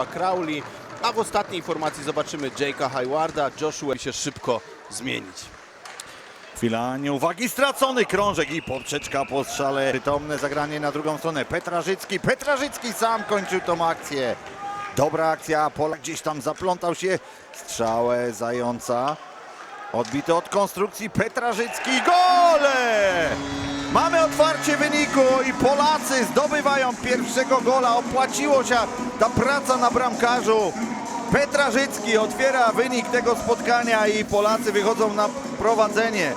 Crowley, a w ostatniej formacji zobaczymy Jake'a Haywarda. Joshua się szybko zmienić. Chwila nieuwagi, stracony krążek i poprzeczka po strzale. Przytomne zagranie na drugą stronę. Petrażycki, Petrażycki sam kończył tą akcję. Dobra akcja, Polak gdzieś tam zaplątał się. Strzałę zająca. Odbity od konstrukcji Petrażycki. Gole! Mamy otwarcie wyniku i Polacy zdobywają pierwszego gola. Opłaciło się ta praca na bramkarzu. Petrażycki otwiera wynik tego spotkania i Polacy wychodzą na prowadzenie.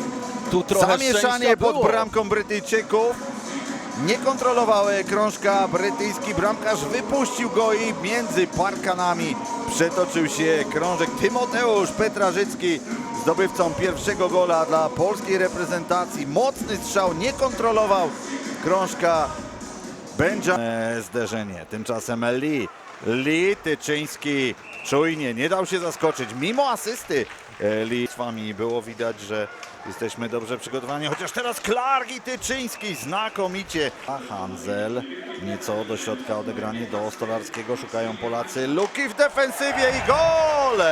Tu Zamieszanie pod było. bramką Brytyjczyków. Nie kontrolował krążka brytyjski bramkarz, wypuścił go i między parkanami przetoczył się krążek Tymoteusz Petrażycki, zdobywcą pierwszego gola dla polskiej reprezentacji. Mocny strzał, nie kontrolował krążka Benja. E, zderzenie, tymczasem Lee. Lee Tyczyński czujnie, nie dał się zaskoczyć, mimo asysty e, wami było widać, że jesteśmy dobrze przygotowani, chociaż teraz Clark i Tyczyński znakomicie. A Hanzel nieco do środka odegranie do Stolarskiego, szukają Polacy. Luki w defensywie i gol!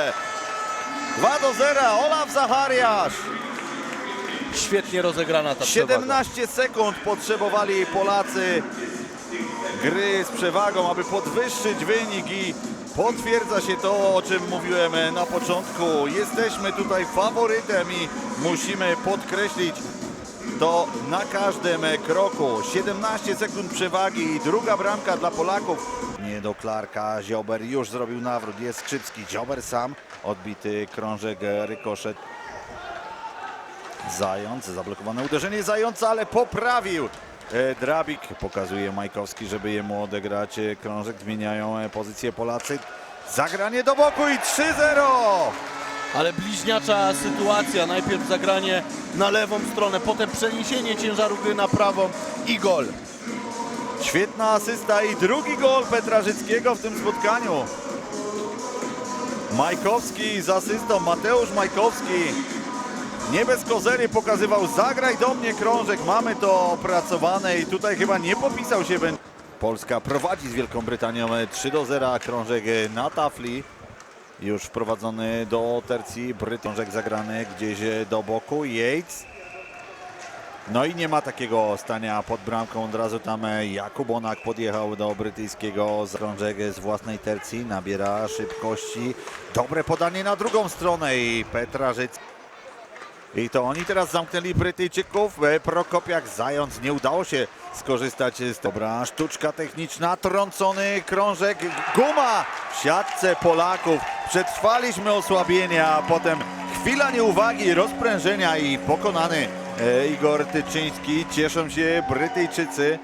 2 do 0, Olaf Zachariasz. Świetnie rozegrana ta przewaga. 17 sekund potrzebowali Polacy gry z przewagą, aby podwyższyć wynik i potwierdza się to, o czym mówiłem na początku. Jesteśmy tutaj faworytem i musimy podkreślić to na każdym kroku. 17 sekund przewagi i druga bramka dla Polaków. Nie do Klarka, Ziober już zrobił nawrót, jest Skrzypski, Ziober sam, odbity krążek, rykoszet. Zając, zablokowane uderzenie Zająca, ale poprawił. E, Drabik pokazuje Majkowski, żeby jemu odegrać e, krążek. Zmieniają e, pozycję Polacy. Zagranie do boku i 3-0. Ale bliźniacza sytuacja. Najpierw zagranie na lewą stronę, potem przeniesienie ciężaru gry na prawą i gol. Świetna asysta i drugi gol Petrażyckiego w tym spotkaniu. Majkowski z asystą, Mateusz Majkowski. Nie bez kozery pokazywał, zagraj do mnie krążek, mamy to opracowane i tutaj chyba nie popisał się. Polska prowadzi z Wielką Brytanią e, 3 do 0, krążek e, na tafli. Już wprowadzony do tercji, Brytążek zagrany gdzieś e, do boku, Yates. No i nie ma takiego stania pod bramką. Od razu tam e, Jakub Onak podjechał do brytyjskiego krążek z własnej tercji. Nabiera szybkości. Dobre podanie na drugą stronę i Petrażyc. I to oni teraz zamknęli Brytyjczyków. E, Prokopiak Zając nie udało się skorzystać z dobra sztuczka techniczna. Trącony krążek. Guma w siatce Polaków. Przetrwaliśmy osłabienie, a potem chwila nieuwagi, rozprężenia i pokonany Igor Tyczyński. Cieszą się Brytyjczycy.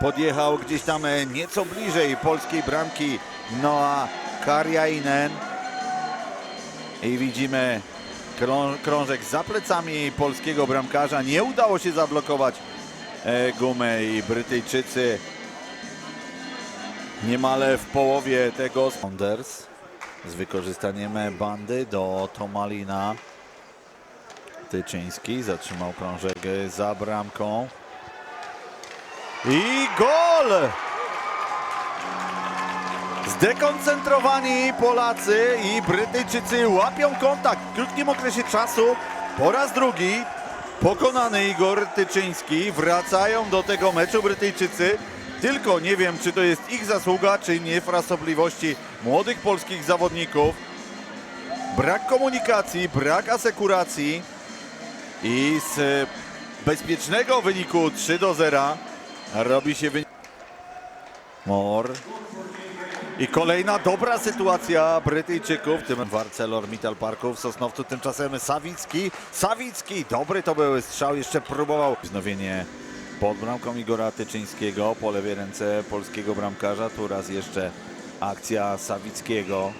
Podjechał gdzieś tam e, nieco bliżej polskiej bramki Noah Karjainen. I widzimy krą- krążek za plecami polskiego bramkarza. Nie udało się zablokować e, gumę i Brytyjczycy niemal w połowie tego. Saunders z wykorzystaniem bandy do Tomalina. Tyczyński zatrzymał krążek za bramką. I gol! Zdekoncentrowani Polacy i Brytyjczycy łapią kontakt w krótkim okresie czasu. Po raz drugi pokonany Igor Tyczyński. Wracają do tego meczu Brytyjczycy. Tylko nie wiem, czy to jest ich zasługa, czy niefrasobliwości młodych polskich zawodników. Brak komunikacji, brak asekuracji i z bezpiecznego wyniku 3 do 0 robi się wynik. Mor i kolejna dobra sytuacja Brytyjczyków, tym w ArcelorMittal Parku w Sosnowcu. Tymczasem Sawicki, Sawicki, dobry to był strzał, jeszcze próbował. Wznowienie pod bramką Igora Tyczyńskiego, po lewej ręce polskiego bramkarza. Tu raz jeszcze akcja Sawickiego.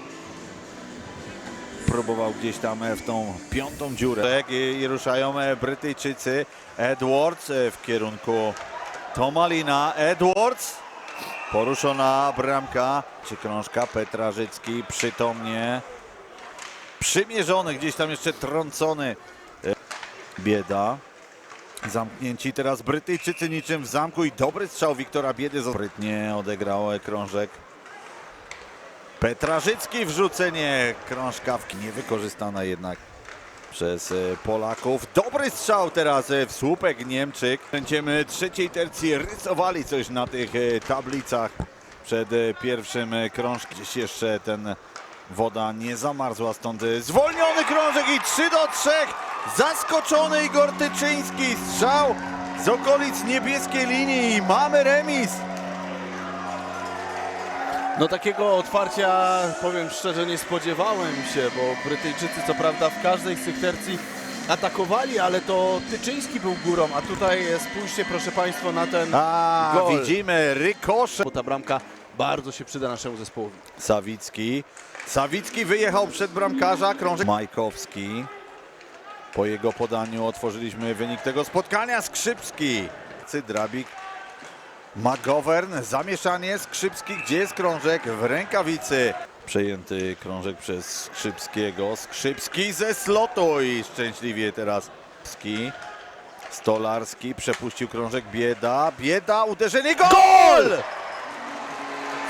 Próbował gdzieś tam w tą piątą dziurę. I, i ruszają Brytyjczycy. Edwards w kierunku Tomalina. Edwards Poruszona bramka, czy krążka Petrażycki przytomnie przymierzony, gdzieś tam jeszcze trącony. E, Bieda. Zamknięci teraz Brytyjczycy niczym w zamku i dobry strzał Wiktora Biedy. Sprytnie odegrał krążek Petrażycki wrzucenie krążkawki niewykorzystana jednak przez e, Polaków. Dobry strzał teraz e, w słupek Niemczyk. Będziemy trzeciej tercji rysowali coś na tych e, tablicach przed pierwszym krążkiem. Gdzieś jeszcze ten woda nie zamarzła, stąd zwolniony krążek i 3 do 3. Zaskoczony Igor Tyczyński. Strzał z okolic niebieskiej linii i mamy remis. No takiego otwarcia, powiem szczerze, nie spodziewałem się, bo Brytyjczycy co prawda w każdej z tych tercji atakowali, ale to Tyczyński był górą, a tutaj spójrzcie proszę Państwa na ten A, gol. widzimy rykosze. Bo ta bramka bardzo się przyda naszemu zespołowi. Sawicki. Sawicki wyjechał przed bramkarza, krążek Majkowski. Po jego podaniu otworzyliśmy wynik tego spotkania. Skrzypski. Cydrabik. Magovern. Zamieszanie. Skrzypski. Gdzie jest krążek? W rękawicy. Przejęty krążek przez Skrzypskiego. Skrzypski ze slotu i szczęśliwie teraz Ski. Stolarski przepuścił krążek Bieda. Bieda, uderzenie, gol!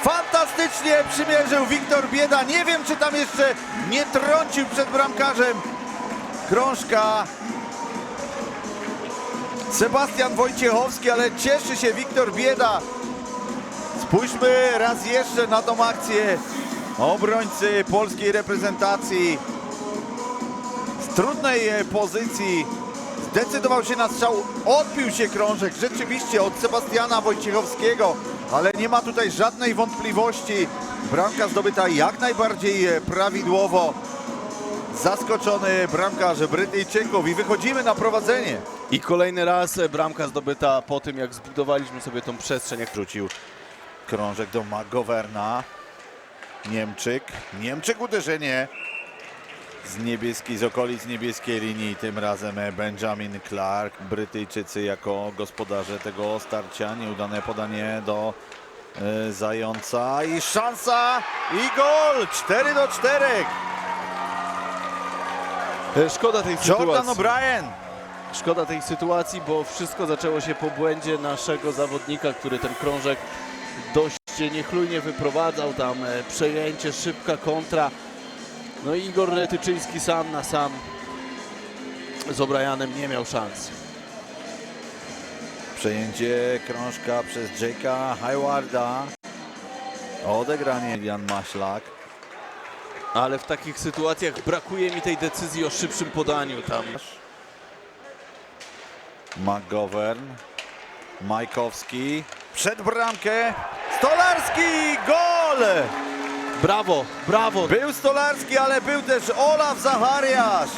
Fantastycznie przymierzył Wiktor Bieda. Nie wiem, czy tam jeszcze nie trącił przed bramkarzem krążka. Sebastian Wojciechowski, ale cieszy się Wiktor Bieda. Spójrzmy raz jeszcze na tą akcję. Obrońcy polskiej reprezentacji z trudnej e, pozycji zdecydował się na strzał. Odbił się krążek rzeczywiście od Sebastiana Wojciechowskiego, ale nie ma tutaj żadnej wątpliwości. Bramka zdobyta jak najbardziej e, prawidłowo. Zaskoczony bramkarz Brytyjczyków i wychodzimy na prowadzenie. I kolejny raz e, bramka zdobyta po tym, jak zbudowaliśmy sobie tą przestrzeń. Jak Rzucił krążek do Magowerna. Niemczyk. Niemczyk uderzenie z niebieskiej, z okolic niebieskiej linii. Tym razem Benjamin Clark. Brytyjczycy jako gospodarze tego starcia. Nieudane podanie do e, Zająca i szansa i gol! 4 do 4. E, Szkoda tej Jordan sytuacji. O'Brien. Szkoda tej sytuacji, bo wszystko zaczęło się po błędzie naszego zawodnika, który ten krążek dość niechlujnie wyprowadzał. Tam e, przejęcie, szybka kontra. No i Igor Tyczyński sam na sam z O'Brienem nie miał szans. Przejęcie krążka przez Jake'a Haywarda. Odegranie Jan Maślak. Ale w takich sytuacjach brakuje mi tej decyzji o szybszym podaniu tam. McGovern, Majkowski, przed bramkę, Stolarski, gol! Brawo, brawo, Był Stolarski, ale był też Olaf Zachariasz.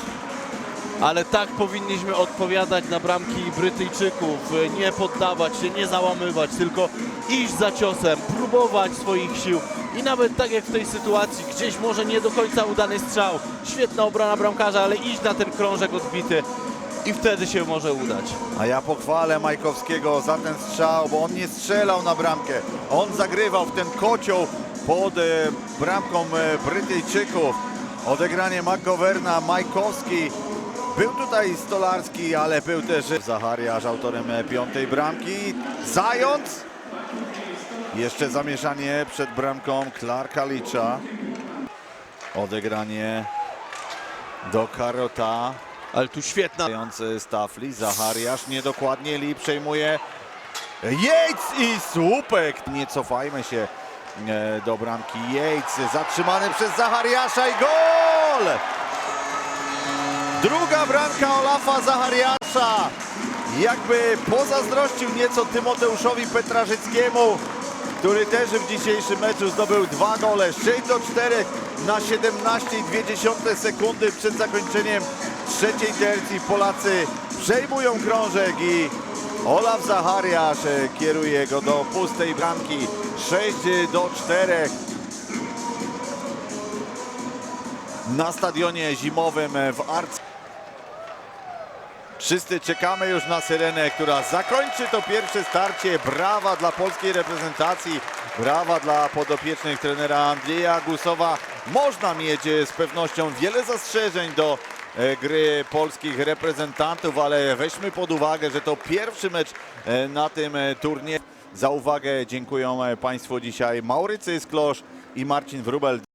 ale tak powinniśmy odpowiadać na bramki Brytyjczyków. Nie poddawać się, nie załamywać, tylko iść za ciosem, próbować swoich sił. I nawet tak jak w tej sytuacji, gdzieś może nie do końca udany strzał, świetna obrona bramkarza, ale iść na ten krążek odbity i wtedy się może udać. A ja pochwalę Majkowskiego za ten strzał, bo on nie strzelał na bramkę. On zagrywał w ten kocioł pod e, bramką e, Brytyjczyków. Odegranie McGoverna, Majkowski. Był tutaj Stolarski, ale był też Zachariasz autorem e, piątej bramki. Zając. Jeszcze zamieszanie przed bramką Clarka Licza. Odegranie do Karota. Ale tu świetna Stafli, Zachariasz niedokładnie, Lee przejmuje Yates i słupek. Nie cofajmy się e, do bramki. Yates zatrzymany przez Zachariasza i gol! Druga bramka Olafa Zachariasza. Jakby pozazdrościł nieco Tymoteuszowi Petrażyckiemu, który też w dzisiejszym meczu zdobył dwa gole. 6 do 4 na 17,2 sekundy przed zakończeniem trzeciej tercji. Polacy przejmują krążek i Olaf Zachariasz e, kieruje go do pustej bramki. 6 do 4 na stadionie zimowym w Arc. Wszyscy czekamy już na syrenę, która zakończy to pierwsze starcie. Brawa dla polskiej reprezentacji, brawa dla podopiecznych trenera Andrzeja Gusowa. Można mieć e, z pewnością wiele zastrzeżeń do e, gry polskich reprezentantów, ale weźmy pod uwagę, że to pierwszy mecz e, na tym e, turnieju. Za uwagę dziękuję e, Państwu dzisiaj Maurycy Sklosz, i Marcin Wrubel.